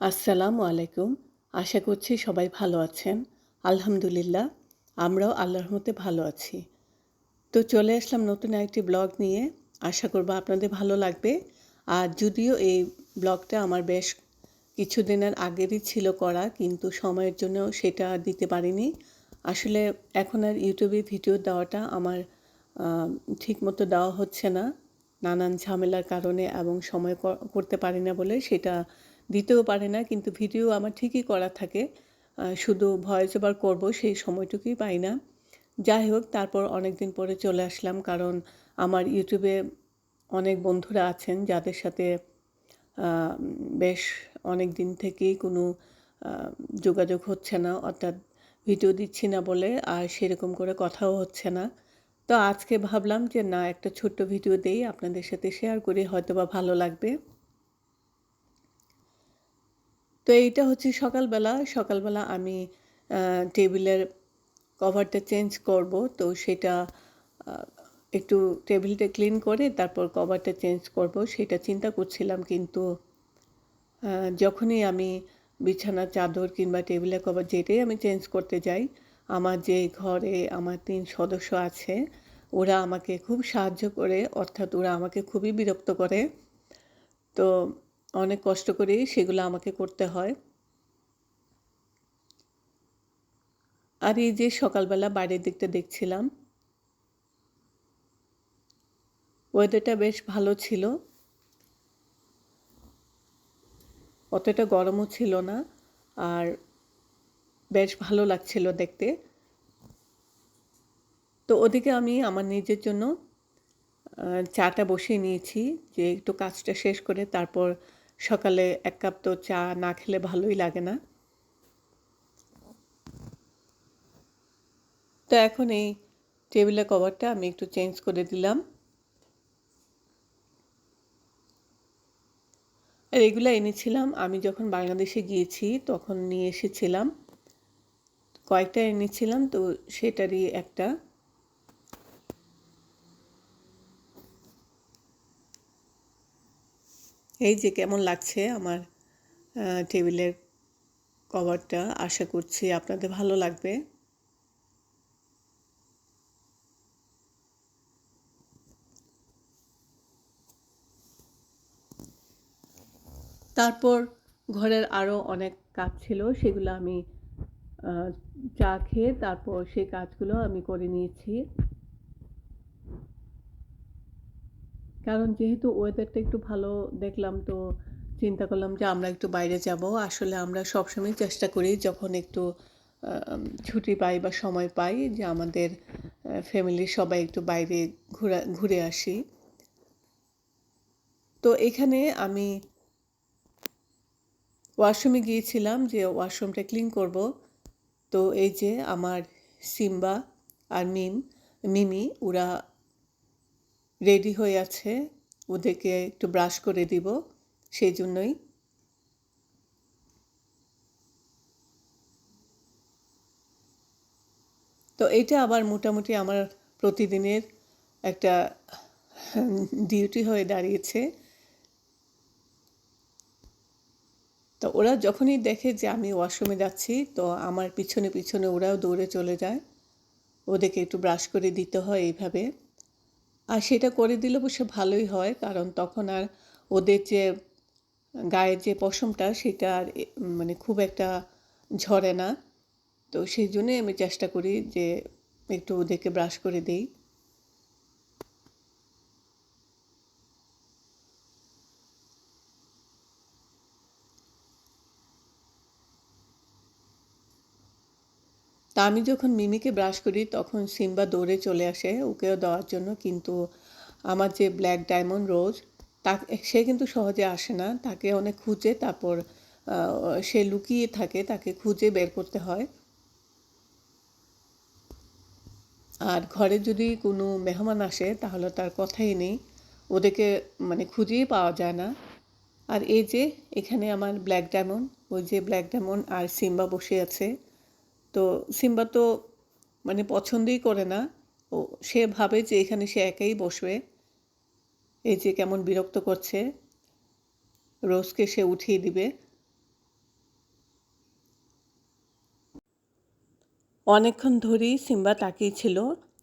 আসসালামু আলাইকুম। আশা করছি সবাই ভালো আছেন। আলহামদুলিল্লাহ, আমরাও আল্লাহর মতে ভালো আছি। তো চলে আসলাম নতুন একটি ব্লগ নিয়ে। আশা করব আপনাদের ভালো লাগবে। আর যদিও এই ব্লগটা আমার বেশ কিছুদিনের আগেরই ছিল করা, কিন্তু সময়ের জন্য সেটা দিতে পারিনি। আসলে এখন আর ইউটিউবে ভিডিও দেওয়াটা আমার ঠিকমতো দেওয়া হচ্ছে না। নানান ঝামেলার কারণে এবং সময় করতে পারি না বলে সেটা দিতেও পারে না, কিন্তু ভিডিও আমার ঠিকই করা থাকে। শুধু ভয়েস ওভার করব, সেই সময়টুকুই পাই না। যাই হোক, তারপর অনেক দিন পরে চলে আসলাম, কারণ আমার ইউটিউবে অনেক বন্ধুরা আছেন, যাদের সাথে বেশ অনেক দিন থেকেই কোনো যোগাযোগ হচ্ছে না, অর্থাৎ ভিডিও দিচ্ছি না বলে আর সেরকম করে কথাও হচ্ছে না। তো আজকে ভাবলাম যে, না, একটা ছোট্ট ভিডিও দেই, আপনাদের সাথে শেয়ার করি হয়তো বা ভালো লাগবে। তো এইটা হচ্ছে সকালবেলা। সকালবেলা আমি টেবিলের কভারটা চেঞ্জ করব। তো সেটা একটু টেবিলটা ক্লিন করে তারপর কভারটা চেঞ্জ করব। সেটা চিন্তা করছিলাম কিন্তু যখনই আমি বিছানা, চাদর কিংবা টেবিলের কভার যেটাই আমি চেঞ্জ করতে যাই, আমার যে ঘরে আমার তিন সদস্য আছে, ওরা আমাকে খুব সাহায্য করে। অর্থাৎ ওরা আমাকে খুবই বিরক্ত করে। তো অনেক কষ্ট করেই সেগুলো আমাকে করতে হয়। আর এই যে সকালবেলা বাইরের দিকটা দেখছিলাম ওয়েদারটা বেশ ভালো ছিল। অতটা গরমও ছিল না, আর বেশ ভালো লাগছিল দেখতে। তো ওদিকে আমি আমার নিজের জন্য চাটা বসিয়ে নিয়েছি যে একটু কাজটা শেষ করে তারপর সকালে এক কাপ তো চা না খেলে ভালোই লাগে না। তো এখন এই টেবিলের কভারটা আমি একটু চেঞ্জ করে দিলাম। আর এগুলো এনেছিলাম, আমি যখন বাংলাদেশে গিয়েছি তখন নিয়ে এসেছিলাম। কয়েকটা এনেছিলাম, তো সেটারই একটা। এই যে কেমন লাগছে আমার টেবিলের কভারটা? আশা করছি আপনাদের ভালো লাগবে। তারপর ঘরের আরও অনেক কাজ ছিল, সেগুলো আমি চা খেয়ে তারপর সেই কাজগুলো আমি করে নিয়েছি। কারণ যেহেতু ওয়েদারটা একটু ভালো দেখলাম, তো চিন্তা করলাম যে আমরা একটু বাইরে যাব। আসলে আমরা সবসময় চেষ্টা করি যখন একটু ছুটি পাই বা সময় পাই যে আমাদের ফ্যামিলির সবাই একটু বাইরে ঘোরা, ঘুরে আসি। তো এখানে আমি ওয়াশরুমে গিয়েছিলাম যে ওয়াশরুমটা ক্লিন করব। তো এই যে আমার সিম্বা আর মিম, মিমি, ওরা রেডি হয়ে আছে। ওদেরকে একটু ব্রাশ করে দিব সেই জন্যই তো এটা আবার মোটামুটি আমার প্রতিদিনের একটা ডিউটি হয়ে দাঁড়িয়েছে। তো ওরা যখনই দেখে যে আমি ওয়াশরুমে যাচ্ছি, তো আমার পিছনে পিছনে ওরাও দৌড়ে চলে যায়। ওদেরকে একটু ব্রাশ করে দিতে হয় এইভাবে। আর সেটা করে দিলে অবশ্য ভালোই হয়, কারণ তখন আর ওদের যে গায়ের যে পশমটা সেটা আর মানে খুব একটা ঝরে না। তো সেই জন্যই আমি চেষ্টা করি যে একটু ওদেরকে ব্রাশ করে দিই। তা আমি যখন মিমিকে ব্রাশ করি, তখন সিম্বা দৌড়ে চলে আসে ওকেও দেওয়ার জন্য। কিন্তু আমার যে ব্ল্যাক ডায়মন্ড রোজ তা সে কিন্তু সহজে আসে না। তাকে অনেক খুঁজে, তারপর সে লুকিয়ে থাকে, তাকে খুঁজে বের করতে হয়। আর ঘরে যদি কোনো মেহমান আসে, তাহলে তার কথাই নেই। ওদেরকে মানে খুঁজেই পাওয়া যায় না। আর এই যে, এখানে আমার ব্ল্যাক ডায়মন্ড ওই যে ব্ল্যাক ডায়মন্ড আর সিম্বা বসে আছে। তো সিম্বা তো মানে পছন্দই করে না। ও, সে ভাবে যে এখানে সে একাই বসবে। এই যে কেমন বিরক্ত করছে। রোজকে সে উঠিয়ে দিবে। অনেকক্ষণ ধরেই সিম্বা তাকিয়েছিল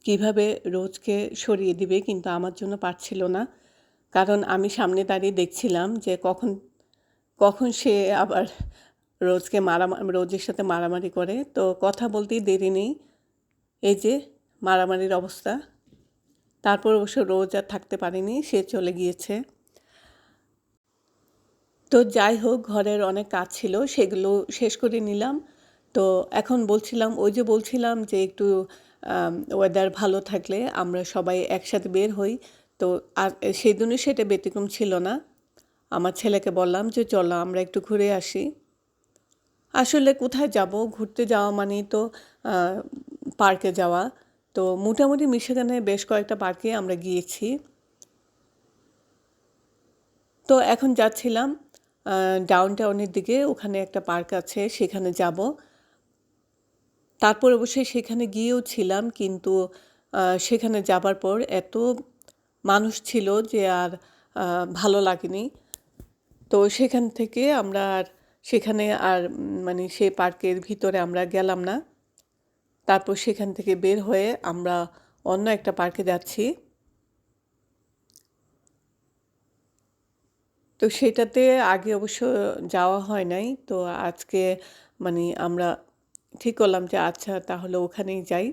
কীভাবে রোজকে সরিয়ে দিবে কিন্তু আমার জন্য পারছিল না। কারণ আমি সামনে দাঁড়িয়ে দেখছিলাম যে কখন কখন সে আবার রোজকে মারা রোজের সাথে মারামারি করে। তো কথা বলতেই দেরি নেই। এই যে মারামারির অবস্থা। তারপর অবশ্য রোজ আর থাকতে পারেনি, সে চলে গিয়েছে। তো যাই হোক, ঘরের অনেক কাজ ছিল, সেগুলো শেষ করে নিলাম। তো এখন বলছিলাম, ওই যে বলছিলাম যে একটু ওয়েদার ভালো থাকলে আমরা সবাই একসাথে বের হই। তো আর সেই দিনও সেটা ব্যতিক্রম ছিল না। আমার ছেলেকে বললাম যে, চলো, আমরা একটু ঘুরে আসি। আসলে কোথায় যাব? ঘুরতে যাওয়া মানেই তো পার্কে যাওয়া। তো মোটামুটি মিশিগানে বেশ কয়েকটা পার্কে আমরা গিয়েছি। তো এখন যাচ্ছিলাম ডাউন টাউনের দিকে। ওখানে একটা পার্ক আছে, সেখানে যাব। তারপর অবশ্যই সেখানে গিয়েও ছিলাম, কিন্তু সেখানে যাবার পর এত মানুষ ছিল যে আর ভালো লাগেনি। তো সেখান থেকে আমরা আর সেখানে আর মানে সেই পার্কের ভিতরে আমরা গেলাম না। তারপর সেখান থেকে বের হয়ে আমরা অন্য একটা পার্কে যাচ্ছি। তো সেটাতে আগে অবশ্য যাওয়া হয় নাই। তো আজকে মানে আমরা ঠিক করলাম যে আচ্ছা তাহলে ওখানেই যাই।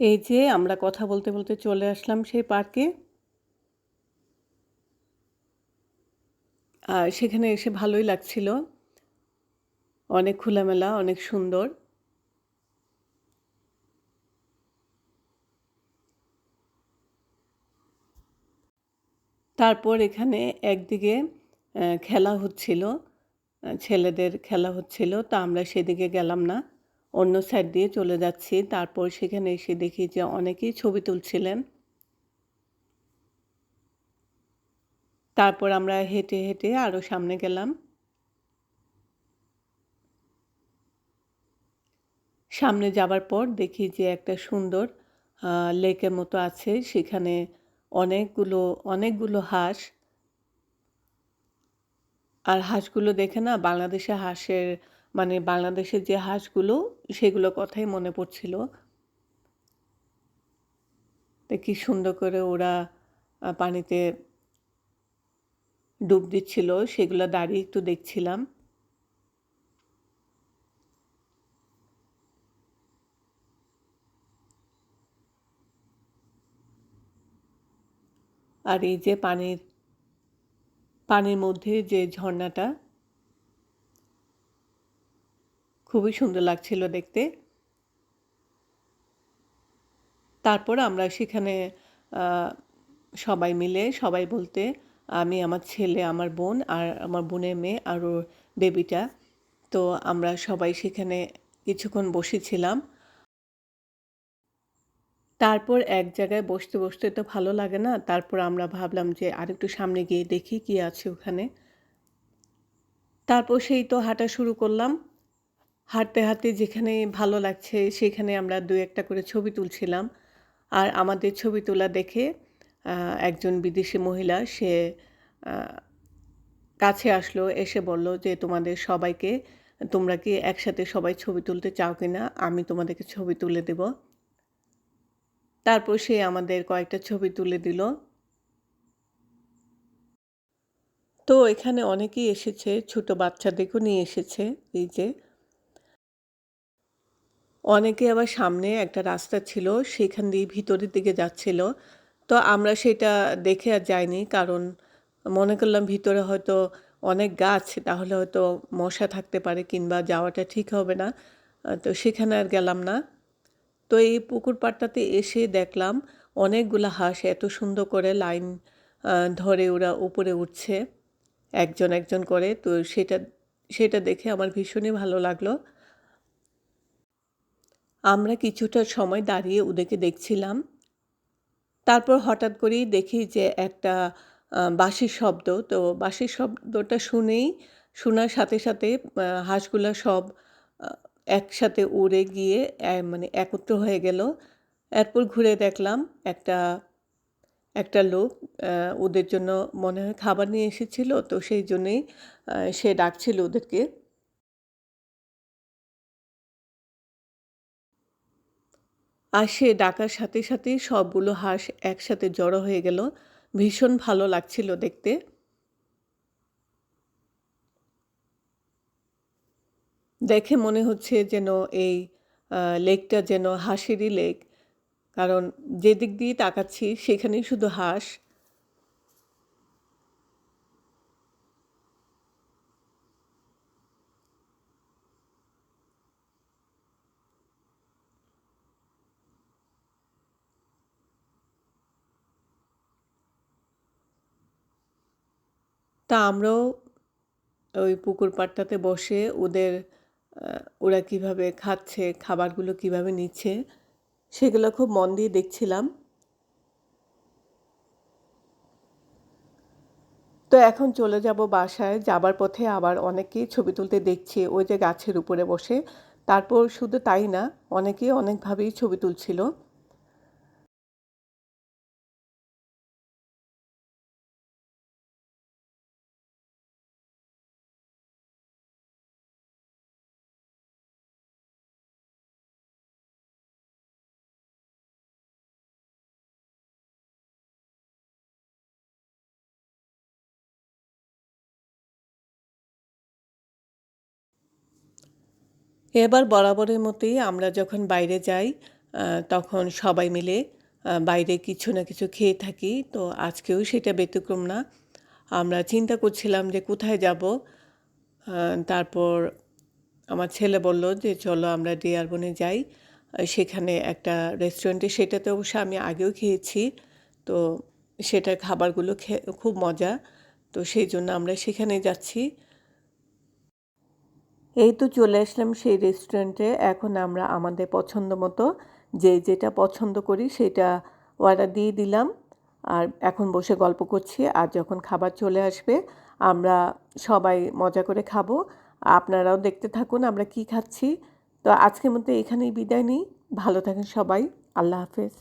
এই যে আমরা কথা বলতে বলতে চলে আসলাম সেই পার্কে। আর সেখানে এসে ভালোই লাগছিল। অনেক খোলামেলা, অনেক সুন্দর। তারপর এখানে একদিকে খেলা হচ্ছিল। ছেলেদের খেলা হচ্ছিল। তা আমরা সেদিকে গেলাম না। অন্য সাইড দিয়ে চলে যাচ্ছি। তারপর সেখানে এসে দেখি যে অনেকেই ছবি তুলছিলেন। তারপর আমরা হেঁটে হেঁটে আরও সামনে গেলাম। সামনে যাবার পর দেখি যে একটা সুন্দর লেকের মতো আছে। সেখানে অনেকগুলো অনেকগুলো হাঁস। আর হাঁসগুলো দেখে না বাংলাদেশে হাঁসের মানে বাংলাদেশের যে হাঁসগুলো, সেগুলো কথাই মনে পড়ছিল। কি সুন্দর করে ওরা পানিতে ডুব দিচ্ছিল, সেগুলো দাঁড়িয়ে একটু দেখছিলাম। আর এই যে পানির পানির মধ্যে যে ঝর্ণাটা খুবই সুন্দর লাগছিল দেখতে। তারপর আমরা সেখানে সবাই মিলে সবাই বলতে, আমি, আমার ছেলে, আমার বোন আর আমার বোনের মেয়ে আর ওর বেবিটা তো আমরা সবাই সেখানে কিছুক্ষণ বসেছিলাম। তারপর এক জায়গায় বসতে বসতে তো ভালো লাগে না। তারপর আমরা ভাবলাম যে আরেকটু সামনে গিয়ে দেখি কি আছে ওখানে। তারপর সেই তো হাঁটা শুরু করলাম। হাঁটতে হাঁটতে যেখানে ভালো লাগছে সেখানে আমরা দু একটা করে ছবি তুলছিলাম। আর আমাদের ছবি তোলা দেখে একজন বিদেশি মহিলা সে কাছে আসলো, এসে বলল যে, তোমাদের সবাইকে, তোমরা কি একসাথে সবাই ছবি তুলতে চাও কি না আমি তোমাদেরকে ছবি তুলে দেব। তারপর সে আমাদের কয়েকটা ছবি তুলে দিল। তো এখানে অনেকেই এসেছে, ছোট বাচ্চাদেরকেও নিয়ে এসেছে, এই যে অনেকে আবার সামনে একটা রাস্তা ছিল, সেখান দিয়ে ভিতরের দিকে যাচ্ছিল। তো আমরা সেটা দেখে আর যাইনি, কারণ মনে করলাম ভিতরে হয়তো অনেক গাছ, তাহলে হয়তো মশা থাকতে পারে কিংবা যাওয়াটা ঠিক হবে না। তো সেখানে আর গেলাম না। তো এই পুকুর পাড়টাতে এসে দেখলাম অনেকগুলো হাঁস এত সুন্দর করে লাইন ধরে ওরা উপরে উঠছে, একজন একজন করে। তো সেটা সেটা দেখে আমার ভীষণই ভালো লাগল। আমরা কিছুটা সময় দাঁড়িয়ে ওদেরকে দেখছিলাম। তারপর হঠাৎ করেই দেখি যে একটা বাঁশির শব্দ। তো বাঁশির শব্দটা শুনেই, শোনার সাথে সাথে হাঁসগুলা সব একসাথে উড়ে গিয়ে মানে একত্র হয়ে গেল। এরপর ঘুরে দেখলাম একটা একটা লোক ওদের জন্য মনে হয় খাবার নিয়ে এসেছিল। তো সেই জন্যেই সে ডাকছিল ওদেরকে। আর সে ডাকার সাথে সাথেই সবগুলো হাঁস একসাথে জড়ো হয়ে গেল। ভীষণ ভালো লাগছিল দেখতে। দেখে মনে হচ্ছে যেন এই লেকটা যেন হাঁসেরই লেক। কারণ যেদিক দিয়ে তাকাচ্ছি সেখানেই শুধু হাঁস। তা আমরাও ওই পুকুর পাড়টাতে বসে ওদের ওরা কীভাবে খাচ্ছে, খাবারগুলো কীভাবে নিচ্ছে, সেগুলো খুব মন দিয়ে দেখছিলাম। তো এখন চলে যাব বাসায়, যাবার পথে আবার অনেকেই ছবি তুলতে দেখছি ওই যে গাছের উপরে বসে। তারপর শুধু তাই না, অনেকেই অনেকভাবেই ছবি তুলছিল। এবার বরাবরের মতোই আমরা যখন বাইরে যাই তখন সবাই মিলে বাইরে কিছু না কিছু খেয়ে থাকি। তো আজকেও সেটা ব্যতিক্রম না। আমরা চিন্তা করছিলাম যে কোথায় যাব। তারপর আমার ছেলে বলল যে চলো আমরা ডিয়ারবনে যাই। সেখানে একটা রেস্টুরেন্টে সেটাতে অবশ্য আমি আগেও খেয়েছি। তো সেটার খাবারগুলো খুব মজা। তো সেই জন্য আমরা সেখানে যাচ্ছি। এই তো চলে আসলাম সেই রেস্টুরেন্টে এখন আমরা আমাদের পছন্দ মতো যে যেটা পছন্দ করি সেটা অর্ডার দিয়ে দিলাম। আর এখন বসে গল্প করছি আর যখন খাবার চলে আসবে আমরা সবাই মজা করে খাব। আপনারাও দেখতে থাকুন আমরা কি খাচ্ছি। তো আজকের মতো এখানেই বিদায় নিই। ভালো থাকেন সবাই। আল্লাহ হাফেজ।